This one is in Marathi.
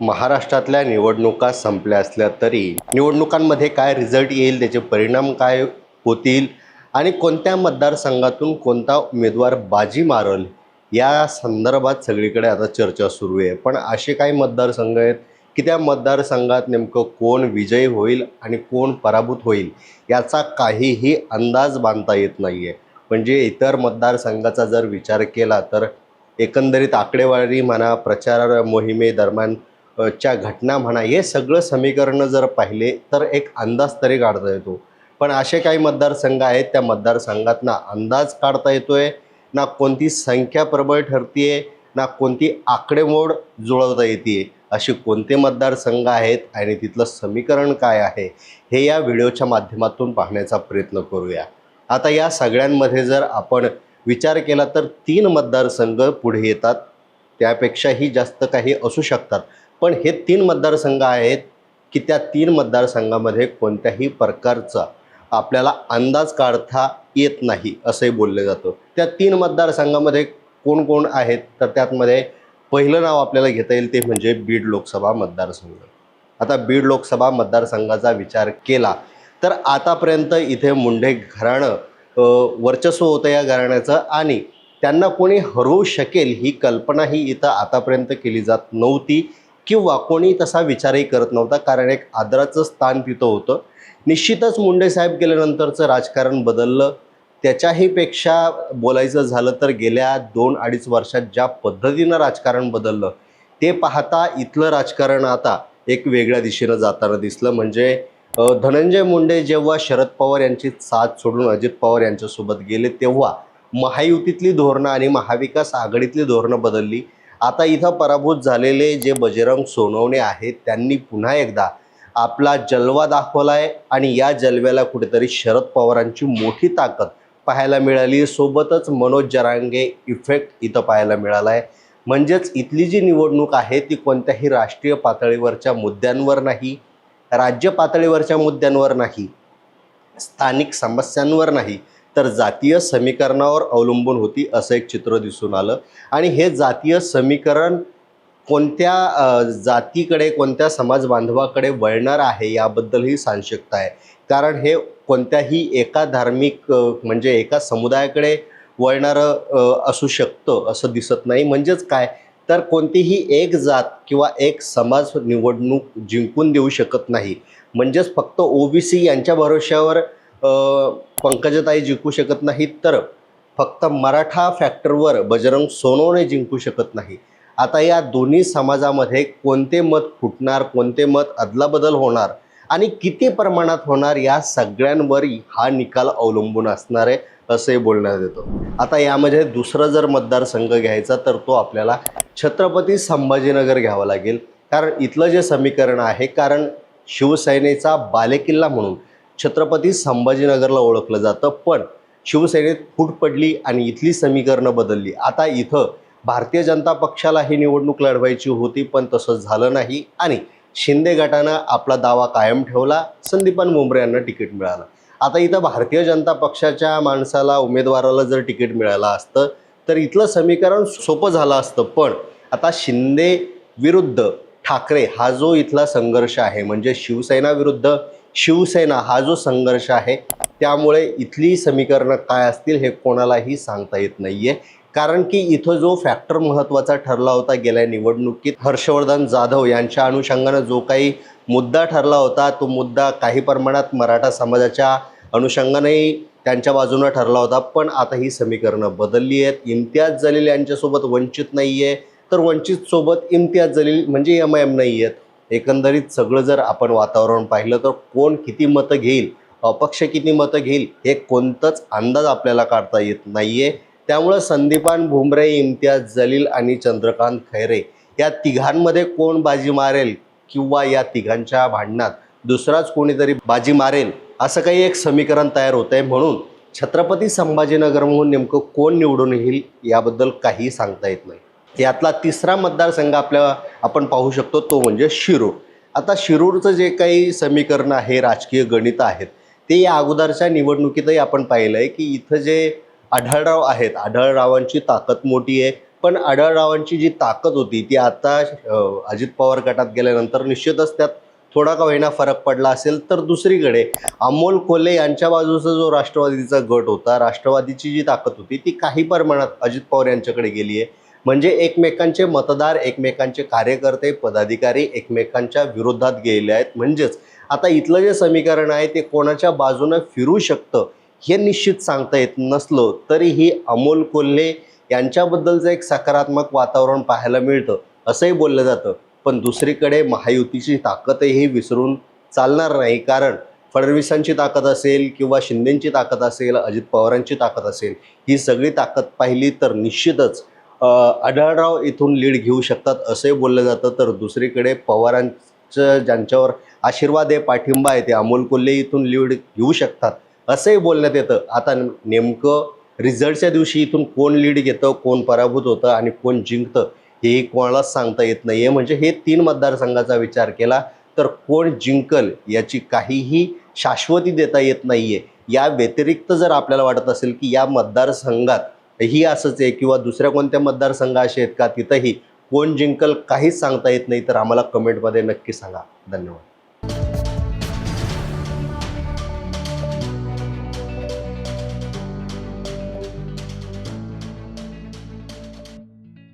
महाराष्ट्रातल्या निवडणुका संपल्या असल्या तरी निवडणुकांमध्ये काय रिझल्ट येईल त्याचे परिणाम काय होतील आणि कोणत्या मतदारसंघातून कोणता उमेदवार बाजी मारल या संदर्भात सगळीकडे आता चर्चा सुरू आहे. पण असे काही मतदारसंघ आहेत की त्या मतदारसंघात नेमकं कोण विजयी होईल आणि कोण पराभूत होईल याचा काहीही अंदाज बांधता येत नाही आहे म्हणजे इतर मतदारसंघाचा जर विचार केला तर एकंदरीत आकडेवारी म्हणा प्रचार मोहिमेदरम्यान च्या घटना म्हणा हे सगळं समीकरणं जर पाहिले तर एक अंदाज तरी काढता येतो. पण असे काही मतदारसंघ आहेत त्या मतदारसंघात ना अंदाज काढता येतोय ना कोणती संख्या प्रबळ ठरतीये ना कोणती आकडेमोड जुळवता येते असे कोणते मतदारसंघ आहेत आणि तिथलं समीकरण काय आहे हे या व्हिडिओच्या माध्यमातून पाहण्याचा प्रयत्न करूया. आता या सगळ्यांमध्ये जर आपण विचार केला तर तीन मतदारसंघ पुढे येतात. त्यापेक्षाही जास्त काही असू शकतात. पण हे तीन मतदारसंघ आहेत की त्या तीन मतदारसंघामध्ये कोणत्याही प्रकारचा आपल्याला अंदाज काढता येत नाही असंही बोललं जातं. त्या तीन मतदारसंघामध्ये कोण कोण आहेत? तर त्यातमध्ये पहिलं नाव आपल्याला घेता येईल ते म्हणजे बीड लोकसभा मतदारसंघ. आता बीड लोकसभा मतदारसंघाचा विचार केला तर आतापर्यंत इथे मुंढे घराणं वर्चस्व होतं या घराण्याचं आणि त्यांना कोणी हरवू शकेल ही कल्पनाही इथं आतापर्यंत केली जात नव्हती. किंवा कोणी तसा विचारही करत नव्हता कारण एक आदराचं स्थान तिथं होतं. निश्चितच मुंडे साहेब गेल्यानंतरचं राजकारण बदललं. त्याच्याही पेक्षा बोलायचं झालं तर गेल्या दोन अडीच वर्षात ज्या पद्धतीनं राजकारण बदललं ते पाहता इथलं राजकारण आता एक वेगळ्या दिशेनं जाताना दिसलं. म्हणजे धनंजय मुंडे जेव्हा शरद पवार यांची साथ सोडून अजित पवार यांच्यासोबत गेले तेव्हा महायुतीतली धोरणं आणि महाविकास आघाडीतली धोरणं बदलली. आता इथं पराभूत झालेले जे बजरंग सोनवणे आहेत त्यांनी पुन्हा एकदा आपला जलवा दाखवला आहे आणि या जलव्याला कुठेतरी शरद पवारांची मोठी ताकद पाहायला मिळाली. सोबतच मनोज जरांगे इफेक्ट इथं पाहायला मिळाला आहे म्हणजेच इथली जी निवडणूक आहे ती कोणत्याही राष्ट्रीय पातळीवरच्या मुद्द्यांवर नाही राज्य पातळीवरच्या मुद्द्यांवर नाही स्थानिक समस्यांवर नाही. तर जातीय समीकरणावर अवलंबून होती असं एक चित्र दिसून आलं. आणि हे जातीय समीकरण कोणत्या जातीकडे कोणत्या समाज बांधवाकडे वळणार आहे याबद्दलही सांशकता आहे. कारण हे कोणत्याही एका धार्मिक म्हणजे एका समुदायाकडे वळणारं असू शकतं असं दिसत नाही. म्हणजेच काय? तर कोणतीही एक जात किंवा एक समाज निवडणूक जिंकून देऊ शकत नाही. म्हणजेच फक्त ओबीसी यांच्या भरोश्यावर पंकजाताई जिंकू शकत नाहीत तर फक्त मराठा फॅक्टरवर बजरंग सोनवणे जिंकू शकत नाही. आता या दोन्ही समाजामध्ये कोणते मत फुटणार कोणते मत अदलाबदल होणार आणि किती प्रमाणात होणार या सगळ्यांवर हा निकाल अवलंबून असणार आहे असंही बोलण्यात येतं. आता यामध्ये दुसरं जर मतदारसंघ घ्यायचा तर तो आपल्याला छत्रपती संभाजीनगर घ्यावा लागेल. कारण इथलं जे समीकरण आहे कारण शिवसेनेचा बालेकिल्ला म्हणून छत्रपती संभाजीनगरला ओळखलं जातं पण शिवसेनेत फूट पडली आणि इथली समीकरणं बदलली. आता इथं भारतीय जनता पक्षाला ही निवडणूक लढवायची होती पण तसं झालं नाही आणि शिंदे गटानं आपला दावा कायम ठेवला संदीपान मुंबरे यांना तिकीट मिळालं. आता इथं भारतीय जनता पक्षाच्या माणसाला उमेदवाराला जर तिकीट मिळालं असतं तर इथलं समीकरण सोपं झालं असतं. पण आता शिंदे विरुद्ध ठाकरे हा जो इथला संघर्ष आहे म्हणजे शिवसेना विरुद्ध शिवसेना हा जो संघर्ष आहे त्यामुळे इथली समीकरणं काय असतील हे कोणालाही सांगता येत नाहीये. कारण की इथं जो फॅक्टर महत्त्वाचा ठरला होता गेल्या निवडणुकीत हर्षवर्धन जाधव यांच्या अनुषंगानं जो काही मुद्दा ठरला होता तो मुद्दा काही प्रमाणात मराठा समाजाच्या अनुषंगानेही त्यांच्या बाजूनं ठरला होता. पण आता ही समीकरणं बदलली आहेत. इम्तियाज जलील यांच्यासोबत वंचित नाही आहे तर वंचित सोबत इम्तियाज जलील म्हणजे एम आय एम नाही आहेत एकंदरीत सगळं जर आपण वातावरण पाहिलं तर कोण किती मतं घेईल अपक्ष किती मतं घेईल हे कोणतंच अंदाज आपल्याला काढता येत नाही आहे त्यामुळं संदीपान भुमरे इम्तियाज जलील आणि चंद्रकांत खैरे या तिघांमध्ये कोण बाजी मारेल किंवा या तिघांच्या भांडणात दुसराच कोणीतरी बाजी मारेल असं काही एक समीकरण तयार होत आहे म्हणून छत्रपती संभाजीनगरमधून नेमकं कोण निवडून येईल याबद्दल काही सांगता येत नाही. यातला तिसरा मतदारसंघ आपल्या आपण पाहू शकतो तो म्हणजे शिरूर. आता शिरूरचं जे काही समीकरण आहे राजकीय गणित आहेत ते या अगोदरच्या निवडणुकीतही आपण पाहिलं आहे की इथं जे आढळराव आहेत आढळरावांची ताकद मोठी आहे पण आढळरावांची जी ताकद होती ती आता अजित पवार गटात गेल्यानंतर निश्चितच त्यात थोडा का होईना फरक पडला असेल. तर दुसरीकडे अमोल कोल्हे यांच्या बाजूचा जो राष्ट्रवादीचा गट होता राष्ट्रवादीची जी ताकद होती ती काही प्रमाणात अजित पवार यांच्याकडे गेली आहे म्हणजे एकमेकांचे मतदार एकमेकांचे कार्यकर्ते पदाधिकारी एकमेकांच्या विरोधात गेले आहेत. म्हणजेच आता इथलं जे समीकरण आहे ते कोणाच्या बाजूनं फिरू शकतं हे निश्चित सांगता येत नसलं तरीही अमोल कोल्हे यांच्याबद्दलचं एक सकारात्मक वातावरण पाहायला मिळतं असंही बोललं जातं. पण दुसरीकडे महायुतीची ताकदही विसरून चालणार नाही. कारण फडणवीसांची ताकद असेल किंवा शिंदेंची ताकद असेल अजित पवारांची ताकद असेल ही सगळी ताकद पाहिली तर निश्चितच आढळराव इथून लीड घेऊ शकतात असंही बोललं जातं. तर दुसरीकडे पवारांचं ज्यांच्यावर आशीर्वाद आहे पाठिंबा आहे ते अमोल कोल्हे इथून लीड घेऊ शकतात असंही बोलण्यात येतं. आता नेमकं रिझल्टच्या दिवशी इथून कोण लीड घेतं कोण पराभूत होतं आणि कोण जिंकतं हेही कोणालाच सांगता येत नाही आहे म्हणजे हे तीन मतदारसंघाचा विचार केला तर कोण जिंकल याची काहीही शाश्वती देता येत नाही आहे या व्यतिरिक्त जर आपल्याला वाटत असेल की या मतदारसंघात ही असंच आहे किंवा दुसऱ्या कोणत्या मतदारसंघ असे आहेत का तिथंही कोण जिंकल काहीच सांगता येत नाही तर आम्हाला कमेंटमध्ये नक्की सांगा. धन्यवाद.